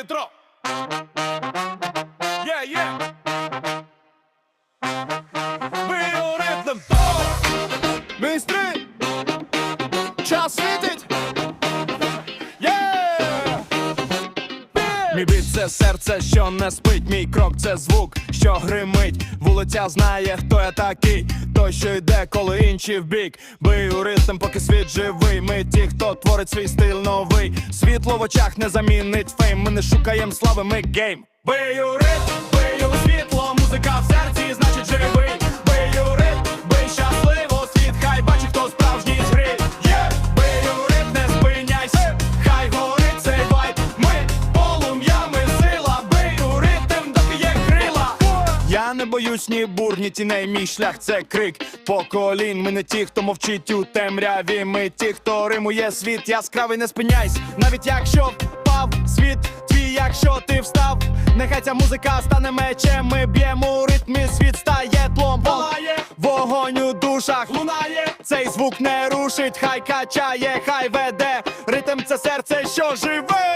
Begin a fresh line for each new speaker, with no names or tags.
інтро. Є, є. Біоритм. Мінстри. Час світить. Мій біт це серце, що не спить, мій крок це звук, що гримить. Вулиця знає, хто я такий, той, що йде, коли інші вбік. Бий у ритм, поки світ живий. Ми ті, свій стиль новий. Світло в очах не замінить фейм. Ми не шукаємо слави, ми гейм. Бий у ритм, не боюсь ні бур, ні тіней, мій шлях це крик поколінь. Ми не ті, хто мовчить у темряві. Ми ті, хто римує світ, яскравий, не спиняйся, навіть якщо впав світ твій, якщо ти встав. Нехай ця музика стане мечем. Ми б'ємо у ритмі, світ стає тлом. Палає вогонь у душах лунає. Цей звук не рушить, хай качає, хай веде. Ритм це серце, що живе.